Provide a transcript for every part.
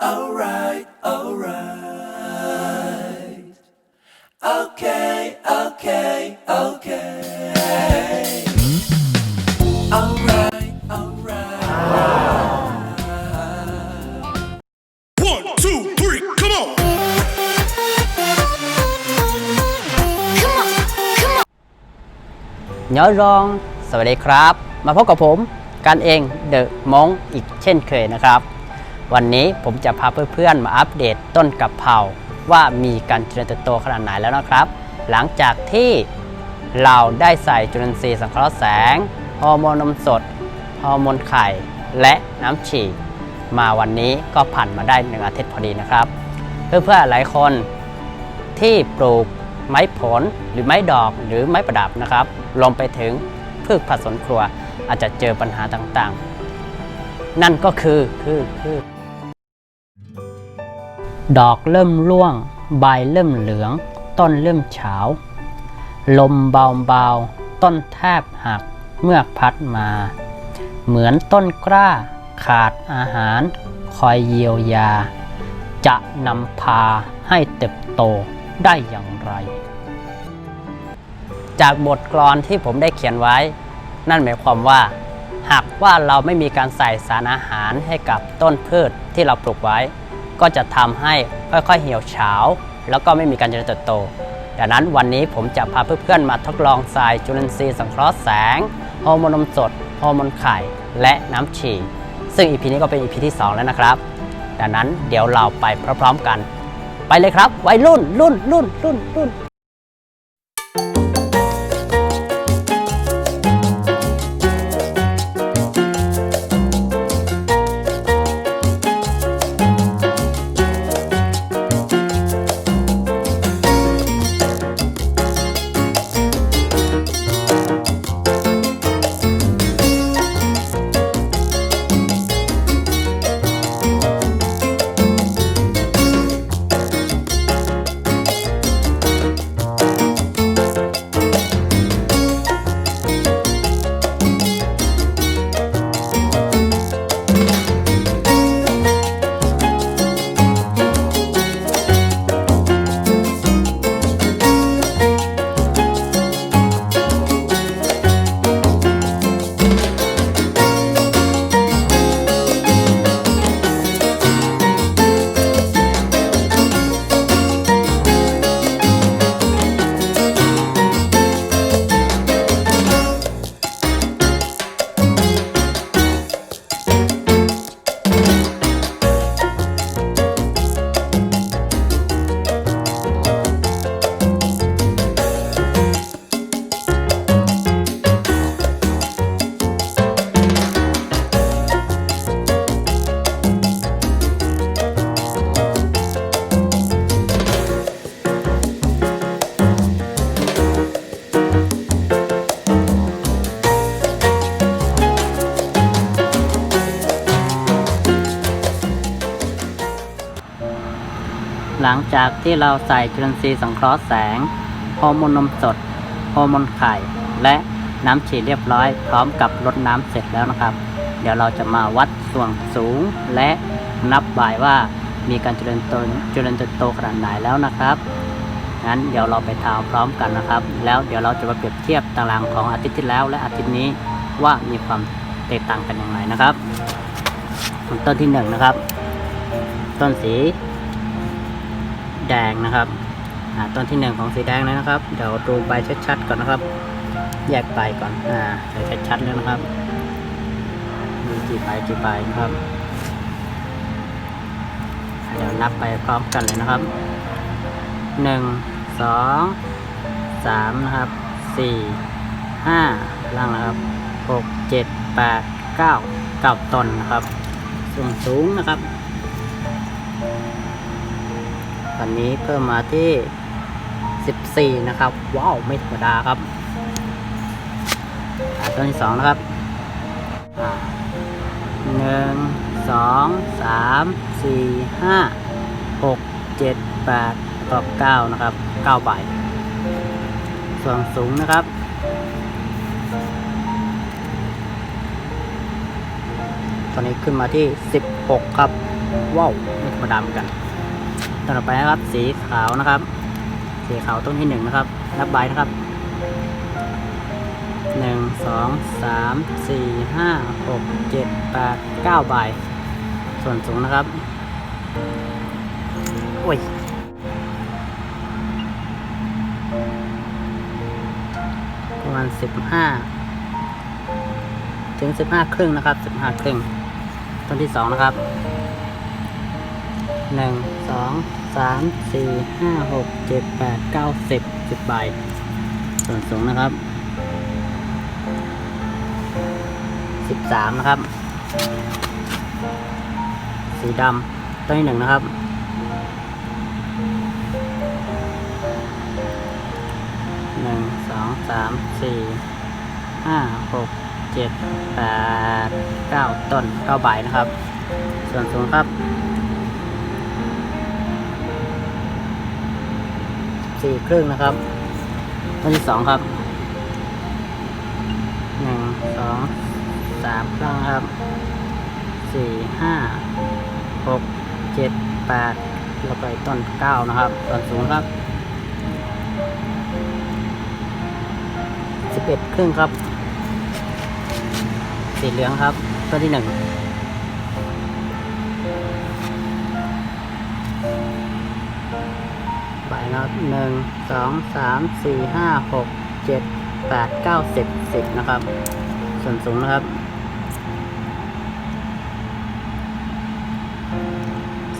Alright, alright, alright. Okay, okay, okay. Alright, alright. One, two, three, come on! Come on, come on. nhớ rong สวัสดีครับ มาพบกับผม กันเองเดอะมงอีกเช่นเคยนะครับ วันนี้ผมจะพาเพื่อนๆมาอัปเดตต้นกะเพราว่ามีการเจริญเติบโตขนาดไหนแล้วนะครับ หลังจากที่เราได้ใส่จุลินทรีย์สังเคราะห์แสงฮอร์โมนนมสดฮอร์โมนไข่ และน้ำฉี่มาวันนี้ก็ผ่านมาได้หนึ่งอาทิตย์พอดีนะครับ เพื่อนๆหลายคนที่ปลูกไม้ผลหรือไม้ดอกหรือไม้ประดับนะครับรวมไปถึงพืชผักสวนครัวอาจจะเจอปัญหาต่างๆ นั่นก็คือคือคือ ดอกเริ่มร่วง ใบเริ่มเหลือง ต้นเริ่มเฉา ลมเบาๆ ต้นแทบหักเมื่อพัดมา เหมือนต้นกล้าขาดอาหาร คอยเยียวยา จะนำพาให้เติบโตได้อย่างไร จากบทกลอนที่ผมได้เขียนไว้ นั่นหมายความว่า หากว่าเราไม่มีการใส่สารอาหารให้กับต้นพืชที่เราปลูกไว้ ก็จะทำให้ค่อยๆเหี่ยวเฉาแล้วก็ไม่มีการเจริญเติบโต ดังนั้นวันนี้ผมจะพาเพื่อนๆมาทดลองใส่จุลินทรีย์สังเคราะห์แสงฮอร์โมนนมสดฮอร์โมนไข่ และน้ำฉี่ซึ่ง EP นี้ก็เป็น EP ที่ 2 แล้วนะครับ ดังนั้นเดี๋ยวเราไปพร้อมๆกัน ไปเลยครับวัยรุ่นรุ่นรุ่นรุ่นรุ่น หลังจากที่เราใส่จุลินทรีย์สังเคราะห์แสงฮอร์โมนนมสดฮอร์โมนไข่ และน้ำฉีดเรียบร้อย พร้อมกับรดน้ำเสร็จแล้วนะครับ เดี๋ยวเราจะมาวัดส่วนสูงและนับบ่ายว่ามีการเจริญโตเจริญเติบโตขนาดไหนแล้วนะครับงั้นเดี๋ยวเราไปทำพร้อมกันนะครับ แล้วเดี๋ยวเราจะมาเปรียบเทียบตารางของอาทิตย์ที่แล้ว และอาทิตย์นี้ว่ามีความแตกต่างกันอย่างไรนะครับต้นที่หนึ่งนะครับ ต้นสี แดงนะครับอ่าต้นที่หนึ่งของสีแดงเลยนะครับ เดี๋ยวดูใบชัดๆก่อนนะครับ แยกใบก่อนอ่าใบชัดๆเลยนะครับมีกี่ใบกี่ใบนะครับเดี๋ยวนับไปพร้อมกันเลยนะครับหนึ่งสองสามนะครับสี่ห้าล่างนะครับหกเจ็ดแปดเก้าเก้าต้นนะครับ ส่วนสูงนะครับ นนี้เพิ่มมาที่ 14 นะครับ ว้าว ไม่ธรรมดาครับต้นที่2นะครับหนึ่งสองสามสี่ห้าหกเจ็ดแปดต่อเก้านะครับเก้าใบ ส่วนสูงนะครับตอนนี้ขึ้นมาที่ 16 ครับ ว้าวไม่ธรรมดาเหมือนกัน ต่อไปนะครับ สีขาวนะครับ สีขาวต้นที่หนึ่งนะครับ นับใบนะครับหนึ่งสองสามสี่ห้าหกเจ็ดแปดเก้าใบ ส่วนสูงนะครับ โอ้ยประมาณสิบห้าถึงสิบห้าครึ่งนะครับสิบห้าครึ่ง ต้นที่สองนะครับ หนึ่งสองสามสี่ห้าหกเจ็ดแปดเก้าสิบสิบใบส่วนสูงนะครับสิบสามนะครับ สีดำต้นที่หนึ่งนะครับหนึ่งสองสามสี่ห้าหกเจ็ดแปดเก้าต้นเก้าใบนะครับ ส่วนสูงครับ สี่ครึ่งนะครับต้นที่สองครับหนึ่งสองสามครั้งครับสี่ห้าหกเจ็ดแปดแล้วไปต้นเก้านะครับส่วนสูงครับสิบเอ็ดครึ่งครับ สีเหลืองครับต้นที่หนึ่ง นะครับหนึ่งสองสามสี่ห้าหกเจ็ดแปดเก้าสิบสิบนะครับ ส่วนสูงนะครับ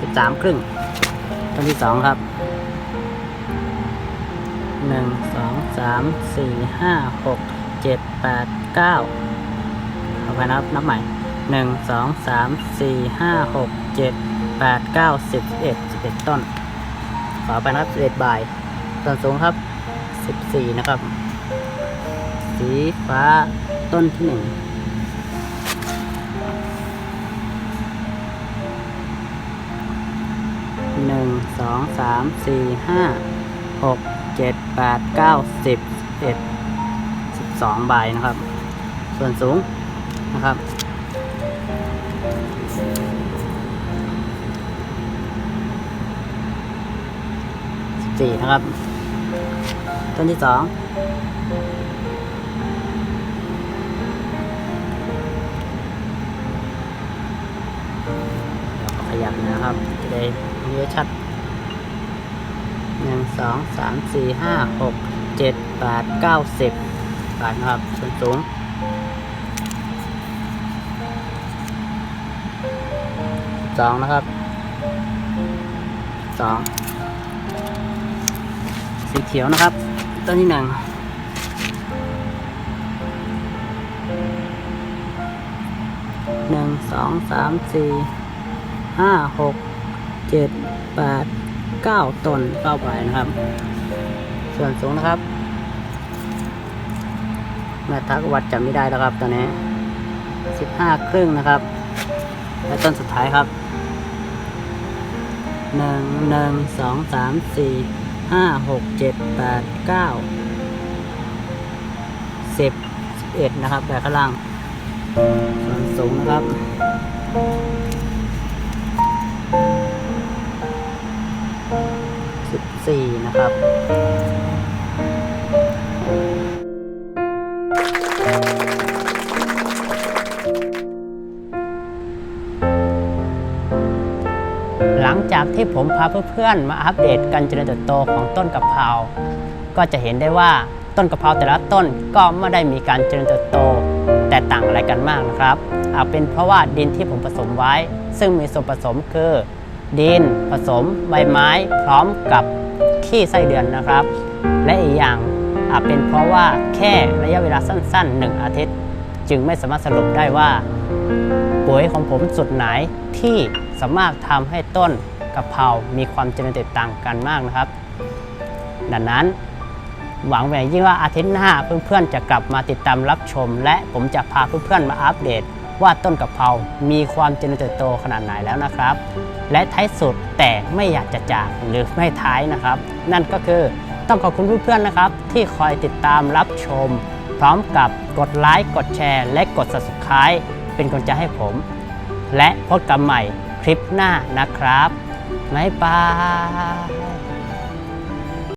สิบสามครึ่งต้นที่สองครับหนึ่งสองสามสี่ห้าหกเจ็ดแปดเก้าเอาไปนับนับใหม่หนึ่งสองสามสี่ห้าหกเจ็ดแปดเก้าสิบสิบเอ็ดสิบเอ็ดต้น ขอไปนับสิบเอ็ดใบส่วนสูงครับสิบสี่นะครับ สีฟ้าต้นที่หนึ่งหนึ่งสองสามสี่ห้าหกเจ็ดแปดเก้าสิบเอ็ดสิบสองใบนะครับ ส่วนสูงนะครับ สี่นะครับ ต้นที่สองขยับนะครับจะได้เยอะชัดหนึ่งสองสามสี่ห้าหกเจ็ดแปดเก้าสิบไปนะครับส่วนสูงสองนะครับสอง สีเขียวนะครับ ต้นที่หนึ่งหนึ่งสองสามสี่ห้าหกเจ็ดแปดเก้าต้นเก้าใบนะครับ ส่วนสูงนะครับแม่ทักวัดจำไม่ได้แล้วครับตอนนี้สิบห้าครึ่งนะครับ และต้นสุดท้ายครับหนึ่งหนึ่งสองสามสี่ ห้าหกเจ็ดแปดเก้าสิบสิบเอ็ดนะครับแบบข้างล่าง ส่วนสูงนะครับสิบสี่นะครับ จากที่ผมพาเพื่อนๆมาอัปเดตการเจริญเติบโตของต้นกะเพรา ก็จะเห็นได้ว่าต้นกะเพราแต่ละต้นก็ไม่ได้มีการเจริญเติบโตแตกต่างอะไรกันมากนะครับอาจเป็นเพราะว่าดินที่ผมผสมไว้ ซึ่งมีส่วนผสมคือ ดินผสมใบไม้ พร้อมกับขี้ไส้เดือนนะครับ และอีกอย่างอาจเป็นเพราะว่าแค่ระยะเวลาสั้นๆ 1 อาทิตย์ จึงไม่สามารถสรุปได้ว่า ปุ๋ยของผมสุดไหนที่สามารถทำให้ต้น กะเพรามีความเจริญเติบตต่างกันมากนะครับ ดังนั้นหวังเป็นอย่างยิ่งว่าอาทิตย์หน้าเพื่อนๆจะกลับมาติดตามรับชม และผมจะพาเพื่อนๆมาอัปเดต ว่าต้นกะเพรา มีความเจริญเติบโตขนาดไหนแล้วนะครับ และท้ายสุดแต่ไม่อยากจะจากหรือไม่ท้ายนะครับ นั่นก็คือต้องขอบคุณเพื่อนๆนะครับ ที่คอยติดตามรับชม พร้อมกับกดไลค์กดแชร์ และกด subscribe เป็นกำลังใจให้ผม และพบกันใหม่คลิปหน้านะครับ บ๊ายบาย